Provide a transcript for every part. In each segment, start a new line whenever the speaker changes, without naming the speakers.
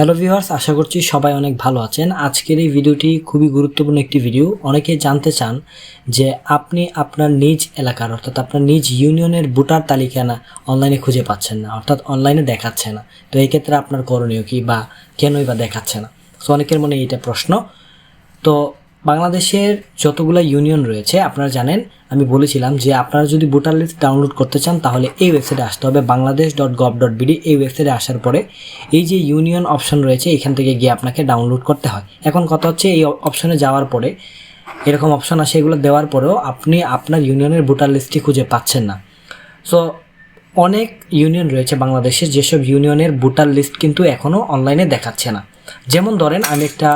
Hello viewers, আশা করছি সবাই অনেক ভালো আছেন। আজকের এই ভিডিওটি খুবই গুরুত্বপূর্ণ একটি ভিডিও। অনেকে জানতে চান যে আপনি আপনার নিজ এলাকার, অর্থাৎ আপনার নিজ ইউনিয়নের ভোটার তালিকা না, অনলাইনে খুঁজে পাচ্ছেন না, অর্থাৎ অনলাইনে দেখাচ্ছে না। তো এই ক্ষেত্রে আপনার করণীয় কি বা কেনই বা দেখাচ্ছে না? সো অনেকের মনে এইটা প্রশ্ন। তো বাংলাদেশের যতগুলো ইউনিয়ন রয়েছে, আপনারা জানেন, আমি বলেছিলাম যে আপনারা যদি ভোটার লিস্ট ডাউনলোড করতে চান, তাহলে এই ওয়েবসাইটে আসতে হবে Bangladesh dot gov dot BD এই ওয়েবসাইটে আসার পরে এই যে ইউনিয়ন অপশন রয়েছে, এখান থেকে গিয়ে আপনাকে ডাউনলোড করতে হয়। এখন কথা হচ্ছে, এই অপশনে যাওয়ার পরে, এরকম অপশন আসে, এগুলো দেওয়ার পরেও আপনি আপনার ইউনিয়নের ভোটার লিস্টটি খুঁজে পাচ্ছেন না। সো অনেক ইউনিয়ন রয়েছে বাংলাদেশে, যেসব ইউনিয়নের ভোটার লিস্ট কিন্তু এখনও অনলাইনে দেখাচ্ছে না। যেমন ধরেন আমি একটা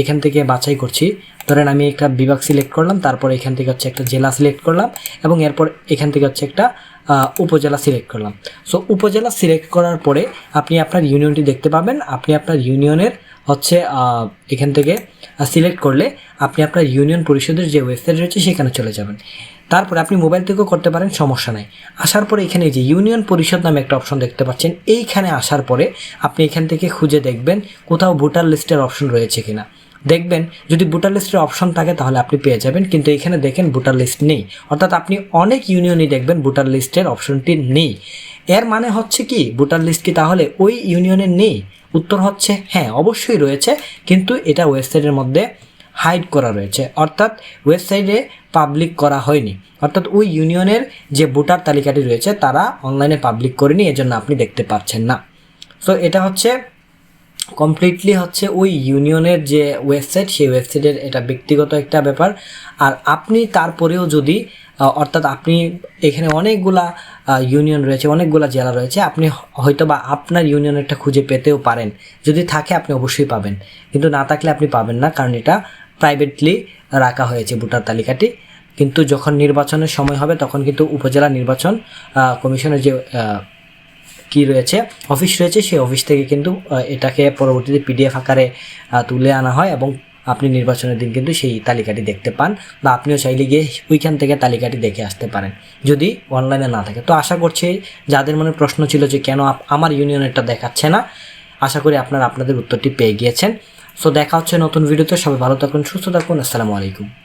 এখান থেকে বাছাই করছি। ধরেন আমি একটা বিভাগ সিলেক্ট করলাম, তারপর এখান থেকে হচ্ছে একটা জেলা সিলেক্ট করলাম এবং এরপর এখান থেকে হচ্ছে একটা উপজেলা সিলেক্ট করলাম। সো উপজেলা সিলেক্ট করার পরে আপনি আপনার ইউনিয়নটি দেখতে পাবেন। আপনি আপনার ইউনিয়নের হচ্ছে এখান থেকে সিলেক্ট করলে আপনি আপনার ইউনিয়ন পরিষদের যে ওয়েবসাইট রয়েছে সেখানে চলে যাবেন। তারপরে আপনি মোবাইল থেকেও করতে পারেন, সমস্যা নাই। আসার পরে এখানে যে ইউনিয়ন পরিষদ নামে একটা অপশন দেখতে পাচ্ছেন। এইখানে আসার পরে আপনি এখান থেকে খুঁজে দেখবেন কোথাও ভোটার লিস্টের অপশন রয়েছে কিনা। দেখবেন যদি ভোটার লিস্টের অপশন থাকে তাহলে আপনি পেয়ে যাবেন, কিন্তু এখানে দেখেন ভোটার লিস্ট নেই। অর্থাৎ আপনি অনেক ইউনিয়নই দেখবেন ভোটার লিস্টের অপশনটি নেই। এর মানে হচ্ছে কি? ভোটার লিস্ট কি তাহলে ওই ইউনিয়নের নেই? উত্তর হচ্ছে হ্যাঁ অবশ্যই রয়েছে, কিন্তু এটা ওয়েবসাইটের মধ্যে হাইড করা রয়েছে। অর্থাৎ ওয়েবসাইটে পাবলিক করা হয়নি। অর্থাৎ ওই ইউনিয়নের যে ভোটার তালিকাটি রয়েছে, তারা অনলাইনে পাবলিক করেনি, এজন্য আপনি দেখতে পাচ্ছেন না। সো এটা হচ্ছে কমপ্লিটলি হচ্ছে ওই ইউনিয়নের যে ওয়েবসাইট সেই ওয়েবসাইটের এটা ব্যক্তিগত একটা ব্যাপার। আর আপনি তারপরেও যদি অর্থাৎ আপনি এখানে অনেকগুলা ইউনিয়ন রয়েছে, অনেকগুলা জেলা রয়েছে, আপনি হয়তো বা আপনার ইউনিয়নেরটা খুঁজে পেতেও পারেন। যদি থাকে, আপনি অবশ্যই পাবেন। কিন্তু না থাকলে আপনি পাবেন না, কারণ এটা প্রাইভেটলি রাখা হয়েছে ভোটার তালিকাটি। কিন্তু যখন নির্বাচনের সময় হবে, তখন কিন্তু উপজেলা নির্বাচন কমিশনের যে কি রয়েছে অফিস রয়েছে, সেই অফিস থেকে কিন্তু এটাকে পরবর্তীতে পিডিএফ আকারে তুলে আনা হয় এবং আপনি নির্বাচনের দিন কিন্তু সেই তালিকাটি দেখতে পান বা আপনিও চাইলে গিয়ে ওইখান থেকে তালিকাটি দেখে আসতে পারেন, যদি অনলাইনে না থাকে। তো আশা করছি, যাদের মনে প্রশ্ন ছিল যে কেন আমার ইউনিয়নেরটা দেখাচ্ছে না আশা করি আপনারা আপনাদের উত্তরটি পেয়ে গিয়েছেন। সো দেখা হচ্ছে নতুন ভিডিওতে সবাই ভালো থাকুন, সুস্থ থাকুন। আসসালামু আলাইকুম।